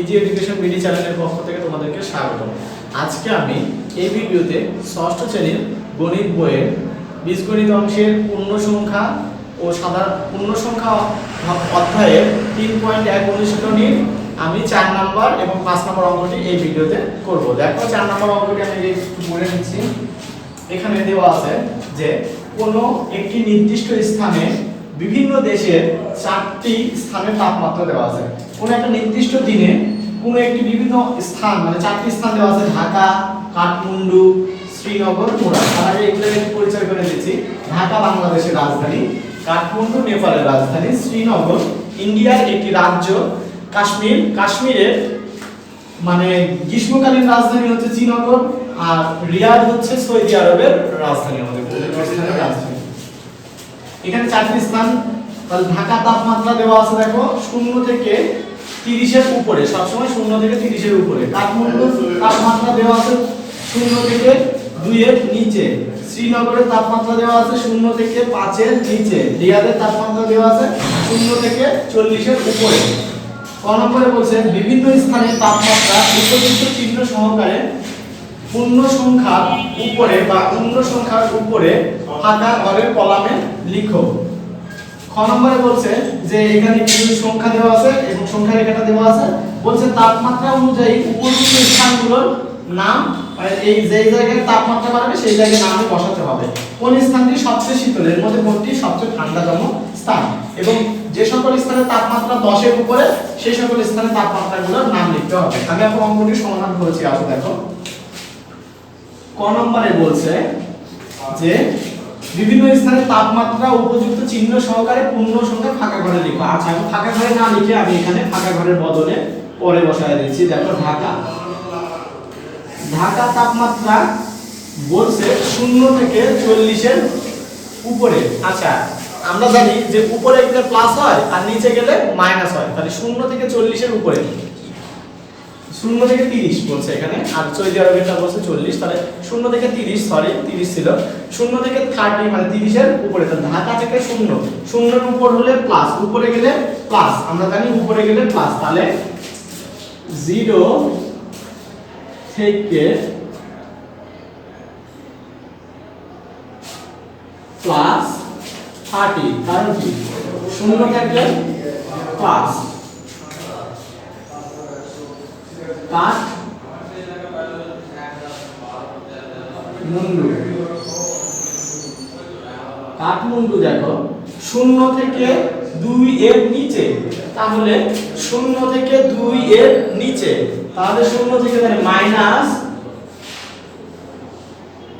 Easy education BD চ্যানেলের পক্ষ থেকে তোমাদেরকে স্বাগত আজকে আমি এই ভিডিওতে ষষ্ঠ শ্রেণির গণিত বইয়ের বীজগণিত অংশের পূর্ণ সংখ্যা ও সাধারণ পূর্ণ সংখ্যা অধ্যায়ের তিন পয়েন্ট এক অনুশীলনীর আমি চার নাম্বার এবং পাঁচ নাম্বার অঙ্কটি এই ভিডিওতে করব। দেখো, চার নাম্বার অঙ্কটি আমি বলে নিচ্ছি। এখানে দেওয়া আছে যে কোনো একটি নির্দিষ্ট স্থানে বিভিন্ন দেশের চারটি স্থানের তাপমাত্রা দেওয়া আছে। কোনো একটা নির্দিষ্ট দিনে কোনো একটি বিভিন্ন স্থান মানে চারটি স্থান দেওয়া আছে, ঢাকা, কাঠমান্ডু, শ্রীনগর তাহলে আমি এগুলো পরিচয় করে দিচ্ছি। ঢাকা, বাংলাদেশের রাজধানী, কাঠমান্ডু, নেপালের রাজধানী, শ্রীনগর, ইন্ডিয়ার একটি রাজ্য, কাশ্মীর। কাশ্মীরের মানে গ্রীষ্মকালীন রাজধানী হচ্ছে শ্রীনগর আর রিয়াদ হচ্ছে সৌদি আরবের রাজধানী আমাদের এখানে চারটি স্থান। তাহলে ঢাকা তাপমাত্রা দেওয়া আছে, দেখো, শূন্য থেকে তিরিশের উপরে, সবসময় শূন্য থেকে তিরিশের উপরে। কাঠমান্ডু তাপমাত্রা দেওয়া আছে শূন্য থেকে দুইয়ের নিচে। শ্রীনগরের তাপমাত্রা দেওয়া আছে শূন্য থেকে পাঁচের নিচে। রিয়াদের তাপমাত্রা দেওয়া আছে শূন্য থেকে চল্লিশের উপরে। ক নম্বরে বলছে, বিভিন্ন স্থানের তাপমাত্রা উপযুক্ত চিহ্ন সহকারে পূর্ণ সংখ্যার উপরে বা পূর্ণ সংখ্যার উপরে ফাঁকা ঘরের কলামে লিখো। খ নম্বরে বলছে যে এখানে কিছু সংখ্যা দেওয়া আছে এবং সংখ্যা রেখাটা দেওয়া আছে। বলছে তাপমাত্রা অনুযায়ী উপযুক্ত স্থানগুলোর নাম মানে এই যেই জায়গায় তাপমাত্রা বাড়বে, সেই জায়গায় নামে বসাতে হবে। কোন স্থানটি সবচেয়ে শীতল? এর মধ্যে কোনটি সবচেয়ে ঠান্ডাতম স্থান? এবং যে সকল স্থানে তাপমাত্রা দশের উপরে, সেই সকল স্থানে তাপমাত্রাগুলোর নাম লিখতে হবে। আমি এখন অঙ্কটি সমাধান করেছি, আসো দেখো। ক নম্বরে বলছে যে বিভিন্ন স্থানে তাপমাত্রা, উপযুক্ত চিহ্ন সহকারে পূর্ণ সংখ্যা ফাঁকা ঘরে লিখো। আচ্ছা আমি ফাঁকা ঘরে না লিখে আমি এখানে ফাঁকা ঘরের বদলে পরে বসায় দিচ্ছি। দেখো ঢাকা। ঢাকা তাপমাত্রা বলছে শূন্য থেকে চল্লিশের উপরে। আচ্ছা আমরা জানি যে উপরে গেলে প্লাস হয় আর নিচে গেলে মাইনাস হয়। তাহলে শূন্য থেকে চল্লিশের উপরে। শূন্য থেকে তিরিশ বলছে এখানে। আর সৌদি আরবেরটা বলছে চল্লিশ, তাহলে শূন্য থেকে তিরিশ সরি তিরিশ ছিল। শূন্য থেকে থার্টি মানে তিরিশের উপরে। তাহলে ঢাকা থেকে শূন্য। শূন্যের উপর হলে প্লাস উপরে গেলে প্লাস আমরা জানি উপরে গেলে প্লাস তাহলে জিরো থেকে প্লাস থার্টি কারণ কি? শূন্য থাকলে প্লাস কাঠ মুন্ডু। কাঠমুন্ডু দেখো। শূন্য থেকে দুই এর নিচে। তাহলে শূন্য থেকে দুই এর নিচে। তাহলে শূন্য থেকে মানে minus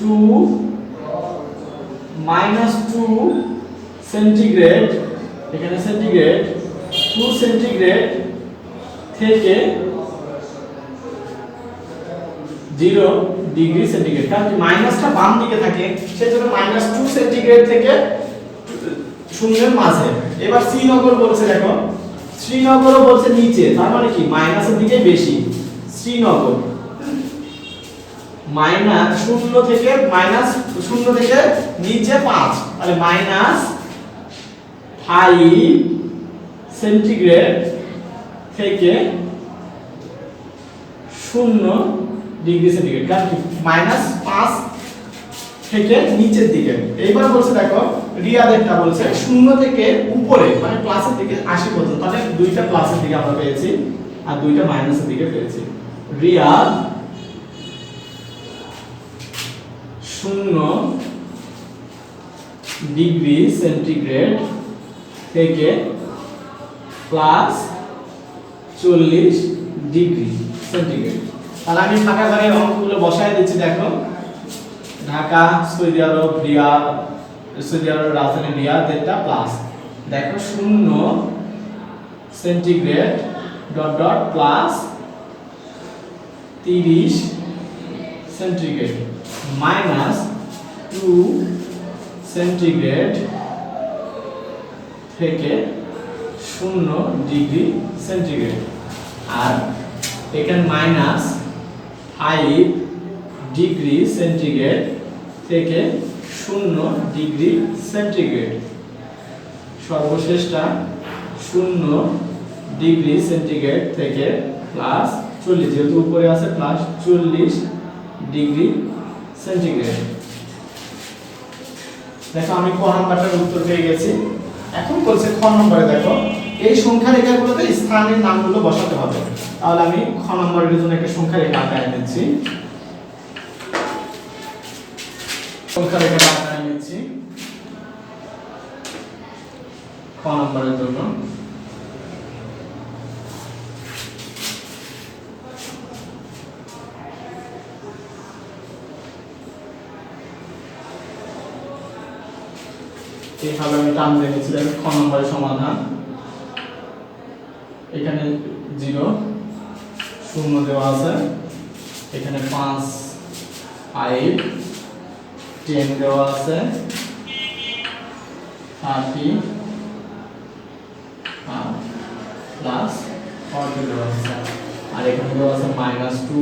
two minus two centigrade এখানে সেন্টিগ্রেড টু সেন্টিগ্রেড থেকে জিরো ডিগ্রি সেন্টিগ্রেড। কারণ মাইনাসটা বাম দিকে থাকে, সেজন্য মাইনাস টু সেন্টিগ্রেড থেকে শূন্যের মাঝে। এবার শ্রীনগর বলছে, দেখো, শ্রীনগরও বলছে নিচে, তার মানে কি? মাইনাসের দিকে বেশি। শ্রীনগর। মাইনাস শূন্য থেকে মাইনাস শূন্য থেকে নিচে পাঁচ। তাহলে মাইনাস ফাইভ সেন্টিগ্রেড থেকে শূন্য ডিগ্রি সেন্টিগ্রেড, কারণ কি? মাইনাস পাঁচ থেকে নিচের দিকে। এইবার বলছে দেখো রিয়াদেরটা বলছে শূন্য থেকে উপরে মানে প্লাসের দিকে, আশি পর্যন্ত। তাহলে দুইটা প্লাসের দিকে আমরা পেয়েছি আর দুইটা মাইনাসের দিকে পেয়েছি। রিয়াদ শূন্য ডিগ্রি সেন্টিগ্রেড থেকে প্লাস চল্লিশ ডিগ্রি সেন্টিগ্রেড। তাহলে আমি ফাঁকা ঘরে অঙ্কগুলো বসায় দিচ্ছি, দেখো। Dhaka, Saudi Arab, Riyadh, Saudi Arab রাজধানী রিয়াদ, এটা প্লাস দেখো, শূন্য সেন্টিগ্রেড ডট ডট প্লাস তিরিশ সেন্টিগ্রেড মাইনাস টু সেন্টিগ্রেড থেকে শূন্য ডিগ্রি সেন্টিগ্রেড আর এখানে মাইনাস ফাইভ ডিগ্রি সেন্টিগ্রেড থেকে শূন্য ডিগ্রি সেন্টিগ্রেড। সর্বশেষটা শূন্য ডিগ্রি সেন্টিগ্রেড থেকে প্লাস চল্লিশ, যেহেতু উপরে আছে প্লাস চল্লিশ ডিগ্রি সেন্টিগ্রেড। দেখো আমি ক নাম্বারটার উত্তর পেয়ে গেছি। এখন বলছে খ নম্বরে দেখো। এই সংখ্যা রেখাগুলোতে স্থানের নামগুলো বসাতে হবে। তাহলে আমি খ নম্বরের জন্য একটা সংখ্যা রেখা আঁকায় নিচ্ছি। সংখ্যা রেখা আঁকায় নিচ্ছি। খ নম্বরের জন্য। এইভাবে আমি টান রেখেছিলাম খ নম্বরের সমাধান। এখানে জিরো, শূন্য দেওয়া আছে। এখানে পাঁচ ফাইভ টেন দেওয়া আছে। থার্টি প্লাস ফর্টি দেওয়া আছে। আর এখানে দেওয়া আছে মাইনাস টু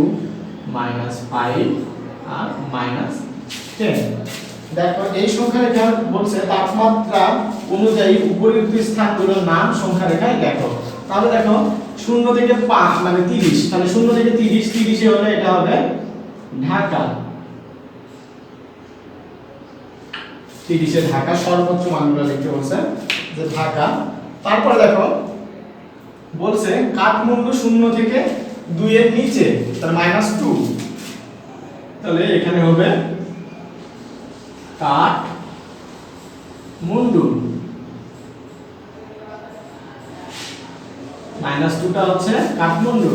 মাইনাস ফাইভ আর মাইনাস টেন দেখো, এই সংখ্যা রেখা বলছে তাপমাত্রা অনুযায়ী উপরিউক্ত স্থানগুলোর নাম সংখ্যা রেখায় দেখো তাহলে দেখো, শূন্য থেকে পাঁচ মানে তিরিশ। তাহলে শূন্য থেকে তিরিশ, তিরিশে হলে এটা হবে ঢাকা। তিরিশে ঢাকা, সর্বোচ্চ মানগুলো লিখতে বলছে যে ঢাকা। তারপরে দেখো, বলছে কাঠমান্ডু শূন্য থেকে দুইয়ের নিচে, তার মাইনাস টু তাহলে এখানে হবে কাঠ মুন্ডু মাইনাস টুটা হচ্ছে কাঠমান্ডু।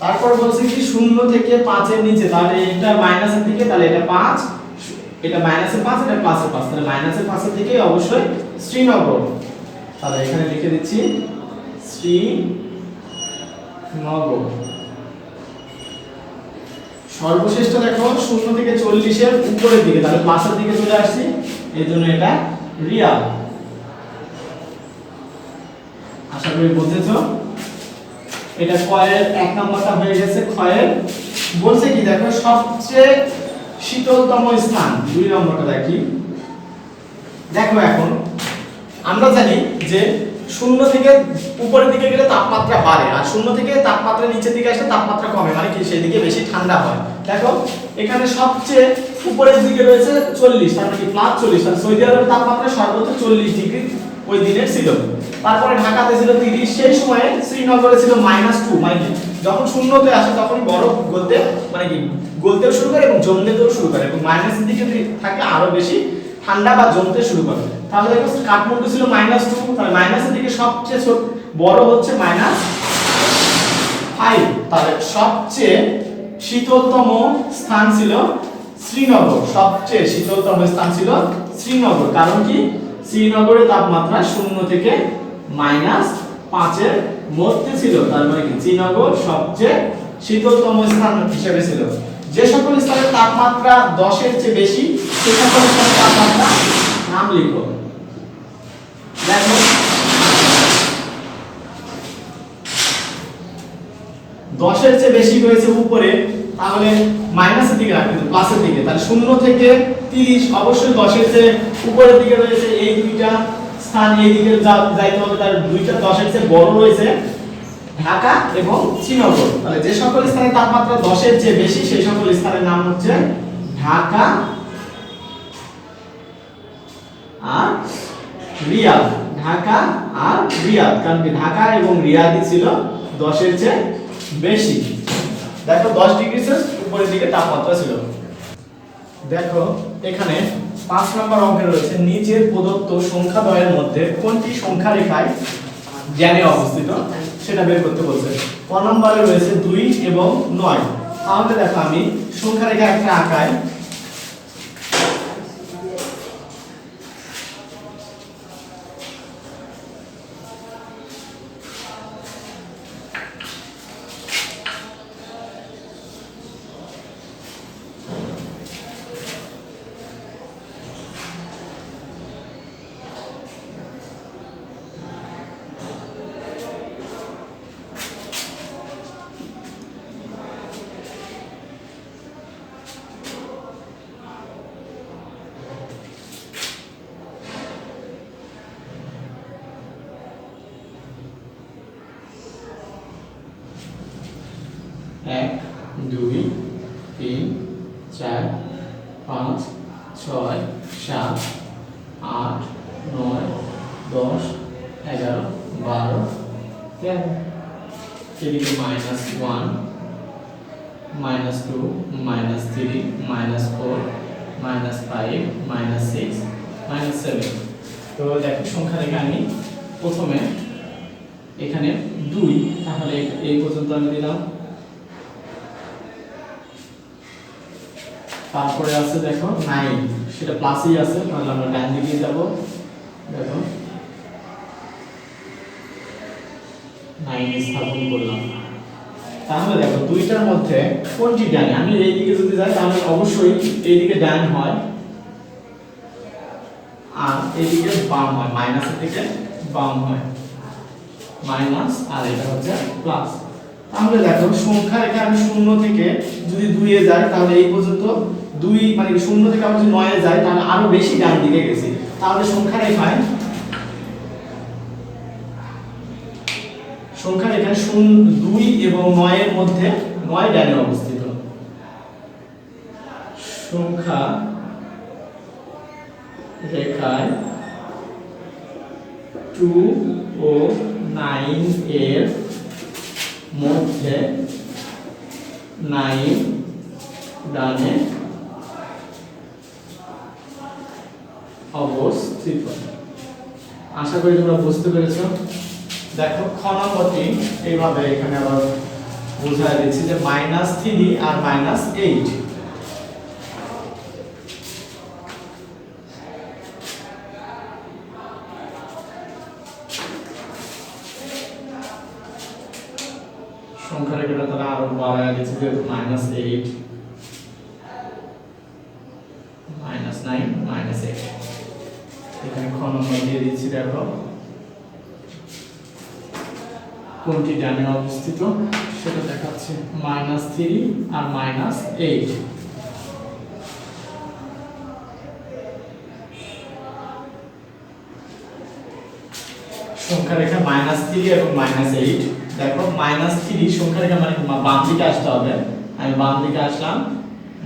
তারপর বলছে কি, শূন্য থেকে পাঁচের নিচে, তাহলে এটা মাইনাসের দিকে, তাহলে এটা পাঁচ, এটা মাইনাসের পাঁচ, এটা প্লাসের পাঁচ, তাহলে মাইনাসের পাঁচের দিকে অবশ্যই শ্রীনগর তাহলে এখানে লিখে দিচ্ছি শ্রীনগর সর্বশেষটা দেখো, শূন্য থেকে চল্লিশের উপরের দিকে, তাহলে প্লাসের দিকে চলে আসছি, এই জন্য এটা রিয়াল আশা করি বুঝেছ? এটা কয়ের এক নম্বরটা হয়ে গেছে ক্ষয়ের বলছে কি, দেখো, সবচেয়ে শীতলতম স্থান, দুই নম্বরটা দেখি। দেখো এখন, আমরা জানি যে শূন্য থেকে উপরের দিকে গেলে তাপমাত্রা বাড়ে, আর শূন্য থেকে তাপমাত্রা নিচের দিকে আসলে তাপমাত্রা কমে মানে কি, সেই দিকে বেশি ঠান্ডা হয়। দেখো, এখানে সবচেয়ে উপরের দিকে রয়েছে চল্লিশ, তার মানে কি প্লাস চল্লিশ সৌদি আরবের তাপমাত্রা সর্বোচ্চ চল্লিশ ডিগ্রি ওই দিনের ছিল। তারপরে ঢাকাতে ছিল তিরিশ, সেই সময়ে শ্রীনগরে ছিল মাইনাস টু কি যখন শূন্যতে আসে তখন বরফ গলতে মানে কি, গলতেও শুরু করে এবং জমতেও শুরু করে এবং মাইনাসের দিকে থাকে আরও বেশি, ঠান্ডা বা জমতে শুরু করে। তাহলে দেখো, কাঠমান্ডু ছিল মাইনাস টু তাহলে মাইনাসের দিকে সবচেয়ে বড় হচ্ছে মাইনাস ফাইভ তাহলে সবচেয়ে শীতলতম স্থান ছিল শ্রীনগর। সবচেয়ে শীতলতম স্থান ছিল শ্রীনগর। কারণ কি? শ্রীনগরের তাপমাত্রা শূন্য থেকে মাইনাস পাঁচের মধ্যে ছিল, তার মানে কি? শ্রীনগর সবচেয়ে শীতলতম স্থান হিসেবে ছিল। যে সকল স্থানের তাপমাত্রা দশের চেয়ে বেশি, সে সকল স্থানের তাপমাত্রা নাম লিখো দশের চেয়ে বেশি রয়েছে উপরে, তাহলে মাইনাসের দিকে রাখতে হবে প্লাসের দিকে। তাহলে শূন্য থেকে তিরিশ, অবশ্যই দশের চেয়ে উপরের দিকে রয়েছে এই দুইটা। স্থান এই দিকে যাইতে হবে তার দুইটা দশের চেয়ে বড় রয়েছে ঢাকা এবং শ্রীনগর। তাহলে যে সকল স্থানে তাপমাত্রা দশের চেয়ে বেশি, সেই সকল স্থানের নাম হচ্ছে ঢাকা আর রিয়াদ। ঢাকা আর রিয়াদ, কারণ কি ঢাকা এবং রিয়াদই ছিল দশের চেয়ে বেশি। দেখো দশ ডিগ্রি সেলসিয়াস, উপরের দিকে তাপমাত্রা ছিল। দেখো, এখানে পাঁচ নম্বর অঙ্কে রয়েছে নিচের প্রদত্ত সংখ্যা দয়ের মধ্যে কোনটি সংখ্যা রেখায় জ্ঞানে অবস্থিত? সেটা বের করতে বলছে। ক নম্বরে রয়েছে দুই এবং নয়। তাহলে দেখো আমি সংখ্যা রেখা একটা আঁকায় এক, দুই, তিন, চার, পাঁচ, ছয়, সাত, আট, নয়, দশ, এগারো, বারো, তেরো। এদিকে minus one minus two minus three minus four minus five minus six minus seven তো দেখো সংখ্যা রেখে আমি প্রথমে এখানে দুই, তাহলে এই পর্যন্ত আমি দিলাম। তারপরে আছে দেখো নাইন সেটা প্লাসই আছে, তাহলে আমরা ডান দিকে যাব দেখো। নাইন স্থাপন করলাম। তাহলে দেখো, দুইটার মধ্যে কোনটি ডান? আমি এই দিকে যদি যাই, তাহলে অবশ্যই ডান হয়। আর বাম হয় দিকে বাম হয়। মাইনাস আর এটা হচ্ছে প্লাস তাহলে দেখো, সংখ্যা আমি শূন্য থেকে যদি দুইয়ে যাই তাহলে এই পর্যন্ত দুই মানে শূন্য থেকে আমি যদি নয়ে যাই, তাহলে আরও বেশি ডান দিকে গেছি। তাহলে সংখ্যা রেখায় সংখ্যা রেখায় শূন্য, দুই এবং নয়ের মধ্যে নয় ডানে অবস্থিত। সংখ্যা রেখায় টু ও নাইন এর মধ্যে নাইন ডানে অবস্থিত। আশা করি তোমরা বুঝতে পেরেছ। দেখো, খ নম্বরটি এইভাবে এখানে আবার বোঝায় দিচ্ছি যে মাইনাস থ্রি আর মাইনাস এইট সংখ্যা রেখাটা তারা আরও বাড়ায় দিচ্ছে মাইনাস এইট নম্বর দিয়ে দিচ্ছি দেখো। কোনটি ডানে অবস্থিত? সেটা দেখাচ্ছে। মাইনাস থ্রি আর মাইনাস এইট। সংখ্যা রেখা মাইনাস থ্রি এবং মাইনাস এইট। দেখো, মাইনাস থ্রি সংখ্যা রেখা মানে বাম দিকে আসতে হবে। আমি বাম দিকে আসলাম,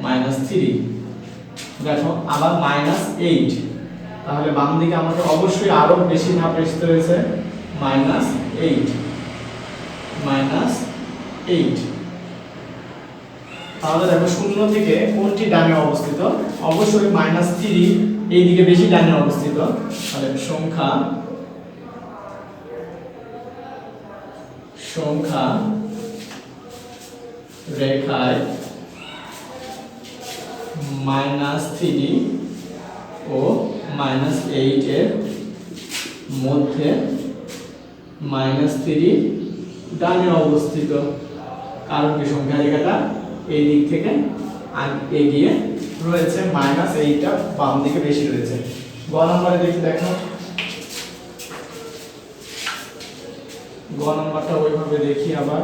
মাইনাস থ্রি। দেখো, আবার মাইনাস এইট। তাহলে বাম দিকে আমাকে অবশ্যই আরও বেশি ধাপ আসতে হয়েছে। মাইনাস এইট মাইনাস এইট তাহলে দেখো শূন্য থেকে কোনটি ডানে অবস্থিত? অবশ্যই মাইনাস থ্রি এই দিকে বেশি ডানে অবস্থিত। তাহলে সংখ্যা সংখ্যা রেখায় মাইনাস থ্রি ও মাইনাস এইটের মধ্যে মাইনাস থ্রি ডানে অবস্থিত। কারণ কি সংখ্যা রেখাটা এই দিক থেকে এগিয়ে রয়েছে। মাইনাস এইটটা বাম দিকে বেশি রয়েছে। গ নম্বরে দেখি দেখো। গ নম্বরটা ওইভাবে দেখি আবার।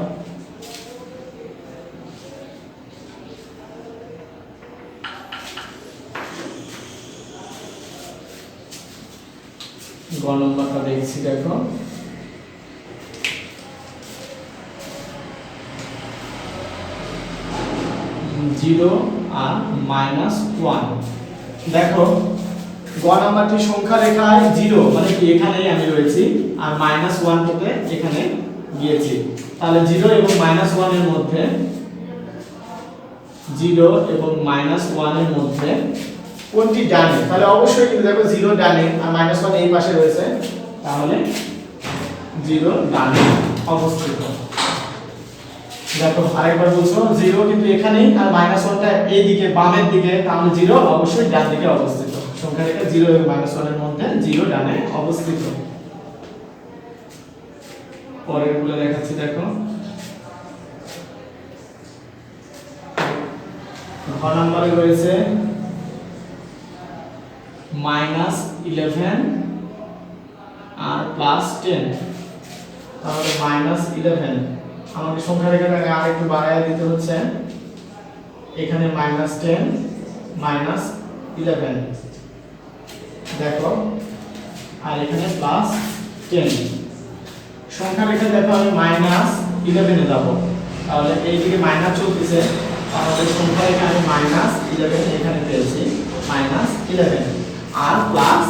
নম্বরটা দেখছি, দেখো। জিরো আর মাইনাস ওয়ান দেখো, গ নাম্বারটি সংখ্যা রেখায় জিরো মানে কি, এখানেই আমি রয়েছি, আর মাইনাস ওয়ান থেকে এখানে গিয়েছি। তাহলে জিরো এবং মাইনাস ওয়ানের মধ্যে, জিরো এবং মাইনাস ওয়ানের মধ্যে কোনটি ডানে তাহলে অবশ্যই কিন্তু দেখো জিরো ডানে আর মাইনাস ওয়ান এই পাশে রয়েছে। তাহলে জিরো ডানে অবস্থিত। দেখো আরেকবার বলছো, জিরো কিন্তু এখানেই, আর মাইনাস ওয়ানটা এই দিকে বামের দিকে, তাহলে জিরো অবশ্যই ডান দিকে অবস্থিত। সংখ্যা রেখা জিরো এবং মাইনাস ওয়ানের মধ্যে জিরো ডানে অবস্থিত। পরেরগুলো দেখাচ্ছি, দেখো। ঘ নম্বরে রয়েছে মাইনাস ইলেভেন আর প্লাস টেন তাহলে মাইনাস ইলেভেন আমাকে সংখ্যা রেখাটাকে আর একটু বাড়ায় দিতে হচ্ছে। এখানে মাইনাস টেন মাইনাস ইলেভেন দেখো, আর এখানে প্লাস টেন সংখ্যা রেখা দেখো আমি মাইনাস ইলেভেনে যাব। তাহলে এইদিকে মাইনাস চলতেছে। তাহলে সংখ্যা রেখে আমি মাইনাস ইলেভেন এখানে পেয়েছি। মাইনাস ইলেভেন আর প্লাস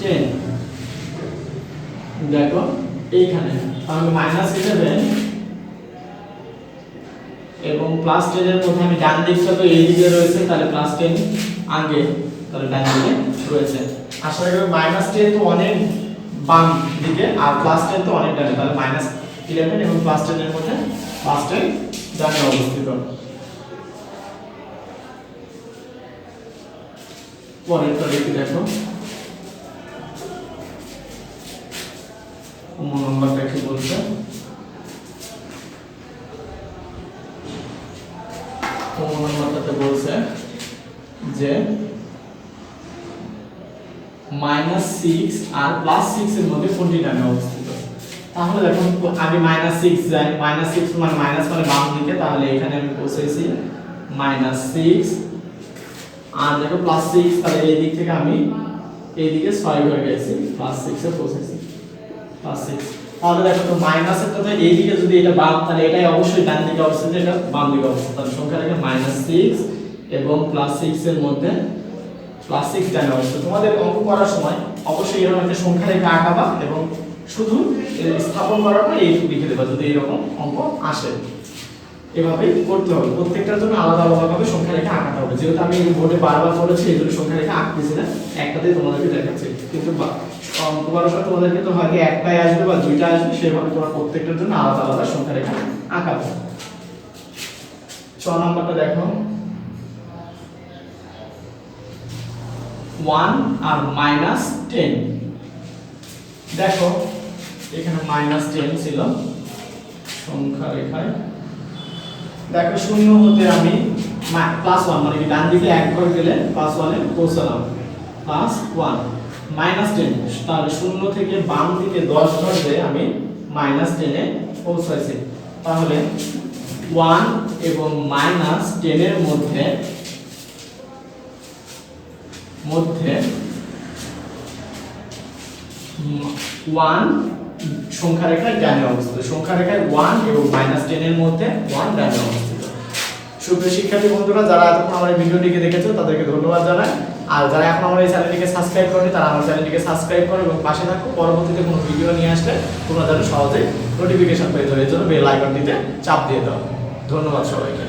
টেন দেখো, এইখানে। তাহলে মাইনাস ইলেভেন এবং প্লাস টেনের মধ্যে আমি ডান দিকটা তো এই দিকে রয়েছে, তাহলে প্লাস টেন আগে, তাহলে ডান দিকে রয়েছে। আসলে মাইনাস টেন তো অনেক বাম দিকে, আর প্লাস টেন তো অনেক ডানে। তাহলে মাইনাস ইলেভেন এবং প্লাস টেনের মধ্যে প্লাস টেন ডানে অবস্থিত। পরেরটা দেখি দেখো। নম্বরটা কি বলছে? নম্বরটাতে বলছে যে মাইনাস সিক্স আর প্লাস সিক্স এর মধ্যে কোনটি ডানে অবস্থিত? তাহলে দেখো, আগে মাইনাস সিক্স যায় মাইনাস সিক্স মানে মাইনাস মানে বাম দিকে, তাহলে এখানে আমি বসেছি মাইনাস সিক্স আর দেখো প্লাস সিক্স তাহলে এই দিক থেকে আমি এই দিকে ছয় হয়ে গেছি প্লাস সিক্স পৌঁছেছি। প্লাস সিক্স তাহলে দেখো তো মাইনাসের তো এই দিকে যদি এটা বাদ, তাহলে এটাই অবশ্যই ডান দিকে অবস্থিত, এটা বাম দিকে অবস্থিত। তাহলে সংখ্যা রেখে মাইনাস সিক্স এবং প্লাস সিক্স এর মধ্যে প্লাস সিক্স ডানে অবস্থিত। তোমাদের অঙ্ক করার সময় অবশ্যই এরকম একটা সংখ্যা রেখে আঁকাবা এবং শুধু স্থাপন করার পর এই লিখে দেবা, যদি এরকম অঙ্ক আসে। এভাবেই করতে হবে। প্রত্যেকটার জন্য আলাদা আলাদা ভাবে সংখ্যা রেখে আঁকাতে হবে। যেহেতু আমি বোর্ডে বারবার বলেছি, এই সংখ্যা রেখে আঁকতেছি না। একটাতেই তোমাদেরকে দেখাচ্ছি। কিন্তু করার সময় তোমাদেরকে তো একটাই আসবে বা দুইটা আসবে, সেভাবে তোমার প্রত্যেকটার জন্য আলাদা আলাদা সংখ্যা রেখে আঁকাবে। ছ নম্বরটা দেখো। ওয়ান আর মাইনাস টেন। দেখো, এখানে মাইনাস টেন ছিল। সংখ্যা রেখায় দেখো, শূন্য হতে আমি প্লাস ওয়ান মানে ডান দিকে এক ঘর গেলে প্লাস ওয়ানে পৌঁছালাম। প্লাস ওয়ান মাইনাস টেন তাহলে শূন্য থেকে বাম দিকে দশ ঘর আমি মাইনাস টেনে পৌঁছাইছি। তাহলে ওয়ান এবং মাইনাস টেনের মধ্যে মধ্যে ওয়ান সংখ্যা রেখায় ডানে অবস্থিত। সংখ্যা রেখায় ওয়ান এবং মাইনাস টেনের মধ্যে ওয়ান ডানে অবস্থিত। সুপ্রিয় শিক্ষার্থী বন্ধুরা, যারা এতক্ষণ আমার এই ভিডিওটিকে দেখেছ, তাদেরকে ধন্যবাদ জানাই। আর যারা এখন আমার এই চ্যানেলটিকে সাবস্ক্রাইব করেনি, তারা আমার চ্যানেলটিকে সাবস্ক্রাইব করো এবং পাশে থাকো। পরবর্তীতে কোনো ভিডিও নিয়ে আসলে তোমরা যেন সহজে নোটিফিকেশন পেয়ে যাবে এর জন্য বেল আইকনটিতে চাপ দিয়ে দাও। ধন্যবাদ সবাইকে।